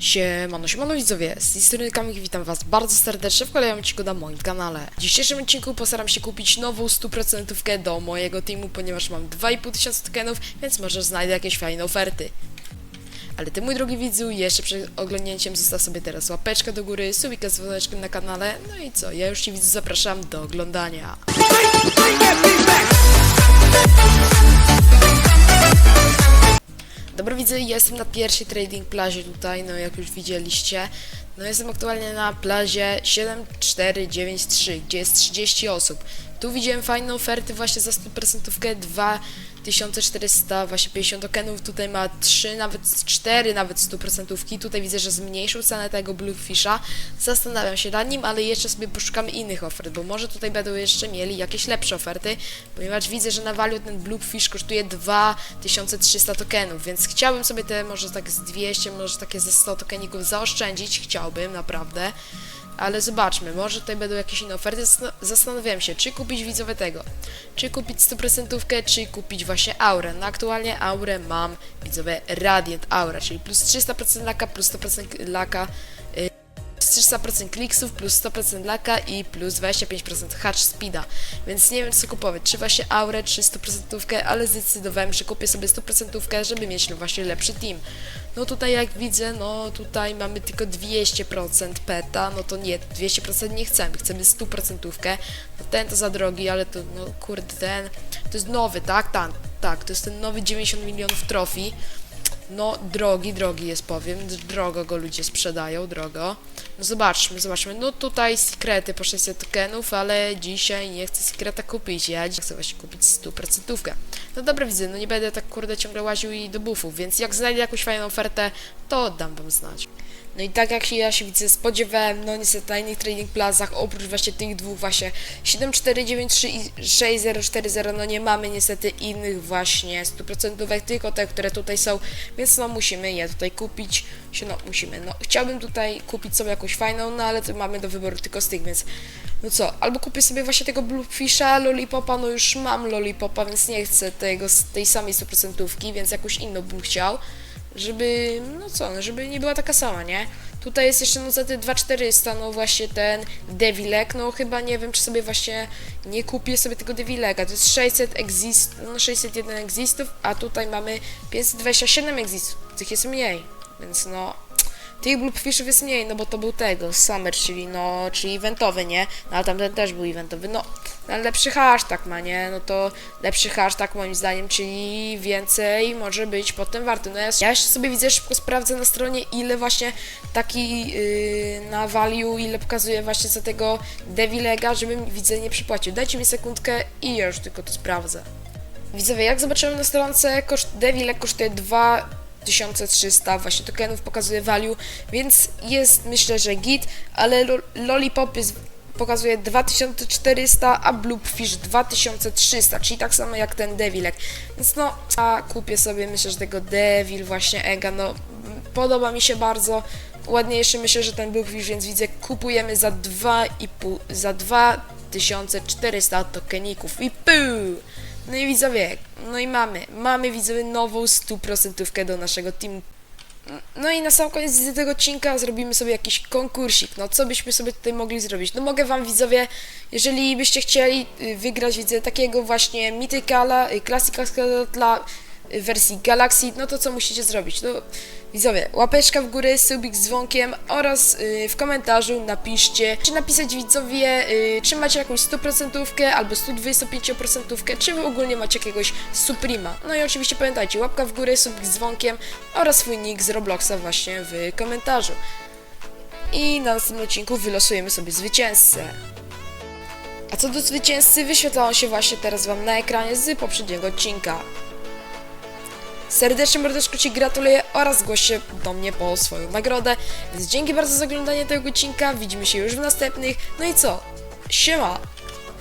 Siemano, siemano widzowie, z tej strony witam was bardzo serdecznie w kolejnym odcinku na moim kanale. W dzisiejszym odcinku postaram się kupić nową 100% do mojego teamu, ponieważ mam 2500 tokenów, więc może znajdę jakieś fajne oferty. Ale ty mój drogi widzu, jeszcze przed oglądnięciem zostaw sobie teraz łapeczkę do góry, subika z dzwoneczkiem na kanale, no i co, ja już ci widzu zapraszam do oglądania. Widzę, jestem na pierwszej trading plaży tutaj, no jak już widzieliście. No jestem aktualnie na plazie 7493, gdzie jest 30 osób. Tu widziałem fajne oferty właśnie za 100% 2400 właśnie 50 tokenów, tutaj ma 3, nawet 4 nawet 100%. Tutaj widzę, że zmniejszył cenę tego Bluefisha. Zastanawiam się nad nim, ale jeszcze sobie poszukamy innych ofert, bo może tutaj będą jeszcze mieli jakieś lepsze oferty, ponieważ widzę, że na value ten Bluefish kosztuje 2300 tokenów, więc chciałbym sobie te może tak z 200, może takie ze 100 tokeników zaoszczędzić, chciałbym naprawdę. Ale zobaczmy, może tutaj będą jakieś inne oferty. Zastan- Zastanawiałem się, czy kupić widzowe tego, czy kupić 100%, czy kupić właśnie aurę. No aktualnie aurę mam widzowe Radiant Aura, czyli plus 300% laka, plus 100% laka, y, 300% kliksów, plus 100% laka i plus 25% hatch speeda. Więc nie wiem co kupować, czy właśnie aurę, czy 100%, ale zdecydowałem, że kupię sobie 100%, żeby mieć no właśnie lepszy team. No tutaj jak widzę, no tutaj mamy tylko 200% peta, no to nie, 200% nie chcemy, chcemy 100%. No ten to za drogi, ale to, no kurde, ten, to jest nowy, tak? Tak, tak, to jest ten nowy 90 milionów trofii. No, drogi, drogi jest powiem, drogo go ludzie sprzedają, drogo. No zobaczmy, zobaczmy, no tutaj sekrety po 600 tokenów, ale dzisiaj nie chcę sekreta kupić, ja dzisiaj chcę właśnie kupić 100%. No dobra widzę, no nie będę tak kurde ciągle łaził i do buffów, więc jak znajdę jakąś fajną ofertę, to oddam wam znać. No i tak jak się ja się widzę spodziewałem, no niestety na innych trading plazach, oprócz właśnie tych dwóch właśnie 7493 i 6040, no nie mamy niestety innych właśnie 100% tylko te, które tutaj są, więc no musimy je tutaj kupić, się no musimy, no chciałbym tutaj kupić sobie jakąś fajną, no ale to mamy do wyboru tylko z tych, więc no co, albo kupię sobie właśnie tego Bluefisha, Lollipopa, no już mam Lollipopa, więc nie chcę tego, tej samej 100%, więc jakąś inną bym chciał, żeby, no co, no żeby nie była taka sama, nie? Tutaj jest jeszcze no za te 2400, no właśnie ten Devilek, no chyba nie wiem, czy sobie właśnie nie kupię sobie tego Devileka, to jest 600 exist, no 601 existów, a tutaj mamy 527 existów, tych jest mniej, więc no... Tych Bluefishów jest mniej, no bo to był tego, Summer, czyli no, czyli eventowy, nie? No ale tamten też był eventowy, no, no ale lepszy hashtag ma, nie? No to lepszy hashtag moim zdaniem, czyli więcej może być potem warty. No ja, ja jeszcze sobie widzę, szybko sprawdzę na stronie, ile właśnie taki yy, na value, ile pokazuje właśnie za tego Devilega, żebym widzę nie przypłacił. Dajcie mi sekundkę i ja już tylko to sprawdzę. Widzowie, jak zobaczyłem na stronce, koszt Devilek kosztuje 2 1300 właśnie tokenów pokazuje value, więc jest myślę, że git, ale lo Lollipop jest, pokazuje 2400, a Bluefish 2300, czyli tak samo jak ten Devilek. Więc no, a kupię sobie myślę, że tego Devil właśnie Ega, no podoba mi się bardzo. Ładniejszy myślę, że ten Bluefish, więc widzę kupujemy za 2,5 za 2400 tokeników i puu! No i widzowie, no i mamy, mamy widzowie nową 100% do naszego teamu. No i na sam koniec tego odcinka zrobimy sobie jakiś konkursik. No co byśmy sobie tutaj mogli zrobić? No mogę wam widzowie, jeżeli byście chcieli y, wygrać widzę takiego właśnie Mythicala, y, Classic dla y, wersji Galaxy, no to co musicie zrobić? No widzowie, łapeczka w górę, subik z dzwonkiem oraz y, w komentarzu napiszcie, czy napisać widzowie, y, czy macie jakąś 100% albo 125%, czy wy ogólnie macie jakiegoś Suprema. No i oczywiście pamiętajcie, łapka w górę, subik z dzwonkiem oraz swój nick z Robloxa właśnie w komentarzu. I na następnym odcinku wylosujemy sobie zwycięzcę. A co do zwycięzcy, wyświetla się właśnie teraz Wam na ekranie z poprzedniego odcinka. Serdecznie mordeczko Ci gratuluję oraz zgłoś się do mnie po swoją nagrodę. Więc dzięki bardzo za oglądanie tego odcinka, widzimy się już w następnych. No i co? Siema!